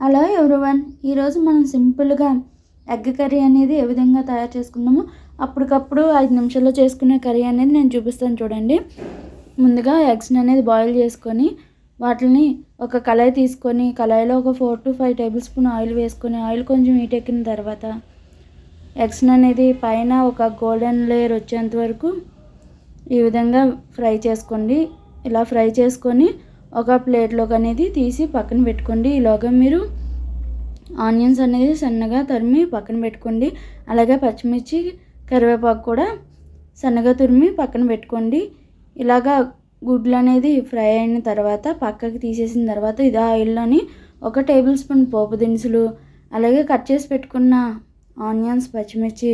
Hello everyone ఈరోజు మనం సింపుల్గా ఎగ్ కర్రీ అనేది ఏ విధంగా తయారు చేసుకున్నామో అప్పటికప్పుడు ఐదు నిమిషాల్లో చేసుకునే కర్రీ అనేది నేను చూపిస్తాను చూడండి. ముందుగా ఎగ్స్ని అనేది బాయిల్ చేసుకొని వాటిని ఒక కళాయి తీసుకొని కళాయిలో ఒక four to five tablespoon oil వేసుకొని ఆయిల్ కొంచెం హీట్ ఎక్కిన తర్వాత ఎగ్స్ని అనేది పైన ఒక గోల్డెన్ లేయర్ వచ్చేంత వరకు ఈ విధంగా ఫ్రై చేసుకోండి. ఇలా ఫ్రై చేసుకొని ఒక ప్లేట్లోకి అనేది తీసి పక్కన పెట్టుకోండి. ఈలోగా మీరు ఆనియన్స్ అనేది సన్నగా తరిమి పక్కన పెట్టుకోండి. అలాగే పచ్చిమిర్చి కరివేపాకు కూడా సన్నగా తురిమి పక్కన పెట్టుకోండి. ఇలాగా గుడ్లు అనేది ఫ్రై అయిన తర్వాత పక్కకి తీసేసిన తర్వాత ఇది ఆయిల్లోని ఒక టేబుల్ స్పూన్ పోపు దినుసులు అలాగే కట్ చేసి పెట్టుకున్న ఆనియన్స్ పచ్చిమిర్చి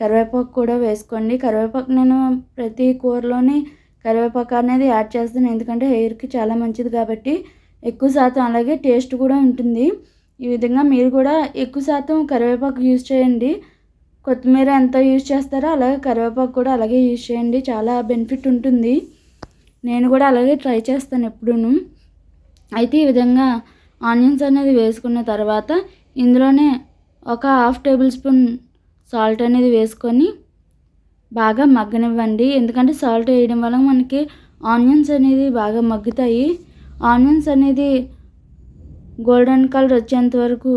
కరివేపాకు కూడా వేసుకోండి. కరివేపాకు నేను ప్రతి కూరలోని కరివేపాకు అనేది యాడ్ చేస్తాను. ఎందుకంటే హెయిర్కి చాలా మంచిది కాబట్టి ఎక్కువ శాతం అలాగే టేస్ట్ కూడా ఉంటుంది. ఈ విధంగా మీరు కూడా ఎక్కువ శాతం కరివేపాకు యూజ్ చేయండి. కొత్తిమీర ఎంత యూజ్ చేస్తారో అలాగే కరివేపాకు కూడా అలాగే యూజ్ చేయండి. చాలా బెనిఫిట్ ఉంటుంది. నేను కూడా అలాగే ట్రై చేస్తాను ఎప్పుడూ అయితే ఈ విధంగా ఆనియన్స్ అనేది వేసుకున్న తర్వాత ఇందులోనే ఒక హాఫ్ టేబుల్ స్పూన్ సాల్ట్ అనేది వేసుకొని బాగా మగ్గనివ్వండి. ఎందుకంటే సాల్ట్ వేయడం వల్ల మనకి ఆనియన్స్ అనేది బాగా మగ్గుతాయి. ఆనియన్స్ అనేది గోల్డెన్ కలర్ వచ్చేంత వరకు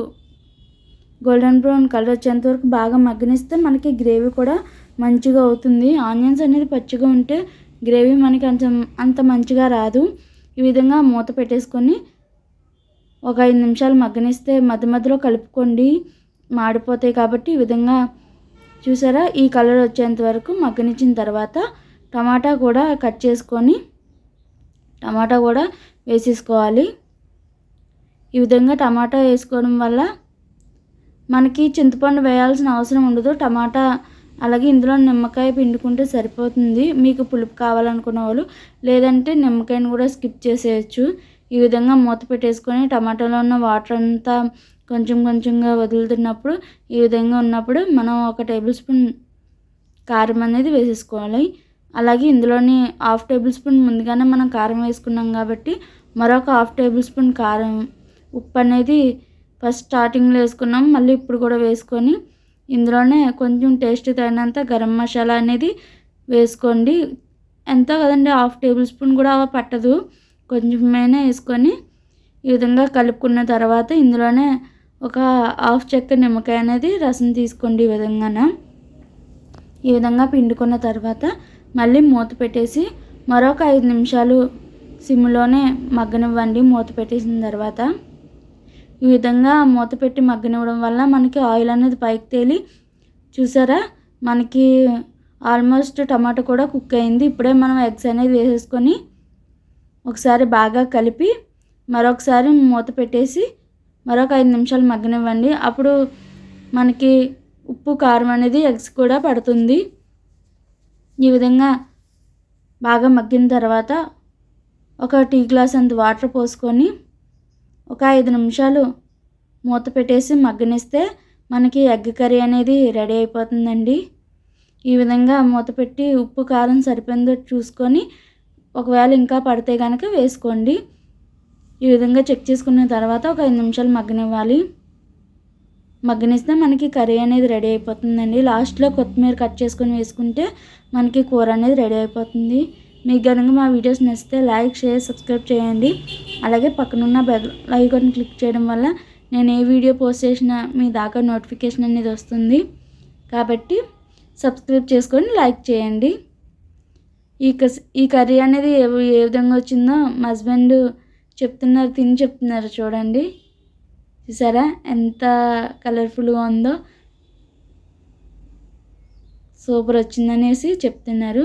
గోల్డెన్ బ్రౌన్ కలర్ వచ్చేంత వరకు బాగా మగ్గనిస్తే మనకి గ్రేవీ కూడా మంచిగా అవుతుంది. ఆనియన్స్ అనేది పచ్చిగా ఉంటే గ్రేవీ మనకి అంత అంత మంచిగా రాదు. ఈ విధంగా మూత పెట్టేసుకొని ఒక ఐదు నిమిషాలు మగ్గనిస్తే మధ్య మధ్యలో కలుపుకోండి. మాడిపోతాయి కాబట్టి ఈ విధంగా చూసారా? ఈ కలర్ వచ్చేంత వరకు మగ్గనిచ్చిన తర్వాత టమాటా కూడా కట్ చేసుకొని టమాటా కూడా వేసేసుకోవాలి. ఈ విధంగా టమాటా వేసుకోవడం వల్ల మనకి చింతపండు వేయాల్సిన అవసరం ఉండదు. టమాటా అలాగే ఇందులో నిమ్మకాయ పిండుకుంటే సరిపోతుంది. మీకు పులుపు కావాలనుకున్న వాళ్ళు లేదంటే నిమ్మకాయని కూడా స్కిప్ చేసేయచ్చు. ఈ విధంగా మూత పెట్టేసుకొని టమాటాలో ఉన్న వాటర్ అంతా కొంచెం కొంచెంగా వదులుతున్నప్పుడు ఈ విధంగా ఉన్నప్పుడు మనం ఒక టేబుల్ స్పూన్ కారం అనేది వేసేసుకోవాలి. అలాగే ఇందులోని హాఫ్ టేబుల్ స్పూన్ ముందుగానే మనం కారం వేసుకున్నాం కాబట్టి మరొక హాఫ్ టేబుల్ స్పూన్ కారం ఉప్పు అనేది ఫస్ట్ స్టార్టింగ్లో వేసుకున్నాం. మళ్ళీ ఇప్పుడు కూడా వేసుకొని ఇందులోనే కొంచెం టేస్ట్ తగినంత గరం మసాలా అనేది వేసుకోండి. ఎంత కదండి హాఫ్ టేబుల్ స్పూన్ కూడా పట్టదు. కొంచెమైనా వేసుకొని ఈ విధంగా కలుపుకున్న తర్వాత ఇందులోనే ఒక హాఫ్ చెక్క నిమ్మకాయ అనేది రసం తీసుకోండి ఈ విధంగాన. ఈ విధంగా పిండుకున్న తర్వాత మళ్ళీ మూత పెట్టేసి మరొక ఐదు నిమిషాలు సిమ్లోనే మగ్గనివ్వండి. మూత పెట్టేసిన తర్వాత ఈ విధంగా మూత పెట్టి మగ్గనివ్వడం వల్ల మనకి ఆయిల్ అనేది పైకి తేలి చూసారా? మనకి ఆల్మోస్ట్ టమాటో కూడా కుక్ అయింది. ఇప్పుడే మనం ఎగ్స్ అనేది వేసేసుకొని ఒకసారి బాగా కలిపి మరొకసారి మూత పెట్టేసి మరొక ఐదు నిమిషాలు మగ్గనివ్వండి. అప్పుడు మనకి ఉప్పు కారం అనేది ఎగ్స్ కూడా పడుతుంది. ఈ విధంగా బాగా మగ్గిన తర్వాత ఒక టీ గ్లాస్ అంత వాటర్ పోసుకొని ఒక ఐదు నిమిషాలు మూత పెట్టేసి మగ్గనిస్తే మనకి ఎగ్ కర్రీ అనేది రెడీ అయిపోతుందండి. ఈ విధంగా మూత పెట్టి ఉప్పు కారం సరిపోయిందో చూసుకొని ఒకవేళ ఇంకా పడితే కనుక వేసుకోండి. ఈ విధంగా చెక్ చేసుకున్న తర్వాత ఒక ఐదు నిమిషాలు మగ్గనివ్వాలి. మగ్గనిస్తే మనకి కర్రీ అనేది రెడీ అయిపోతుందండి. లాస్ట్లో కొత్తిమీర కట్ చేసుకొని వేసుకుంటే మనకి కూర అనేది రెడీ అయిపోతుంది. మీకు కనుక మా వీడియోస్ నచ్చితే లైక్ షేర్ సబ్స్క్రైబ్ చేయండి. అలాగే పక్కనున్న బెల్ ఐకాన్ క్లిక్ చేయడం వల్ల నేను ఏ వీడియో పోస్ట్ చేసినా మీ దాకా నోటిఫికేషన్ అనేది వస్తుంది. కాబట్టి సబ్స్క్రైబ్ చేసుకొని లైక్ చేయండి. ఈ క ఈ కర్రీ అనేది ఏ ఏ విధంగా వచ్చిందో మా హస్బెండ్ చెప్తున్నారు తిని చెప్తున్నారు చూడండి. చూసారా? ఎంత కలర్ఫుల్గా ఉందో. సూపర్ వచ్చిందనేసి చెప్తున్నారు.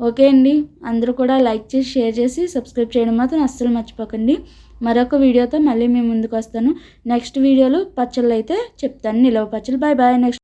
ఓకే అండి. అందరూ కూడా లైక్ చేసి షేర్ చేసి సబ్స్క్రైబ్ చేయడం మాత్రం అస్సలు మర్చిపోకండి. మరొక వీడియోతో మళ్ళీ మేము ముందుకు వస్తాను. నెక్స్ట్ వీడియోలో పచ్చళ్ళు అయితే చెప్తాను. నిలవ పచ్చళ్ళు. Bye bye. నెక్స్ట్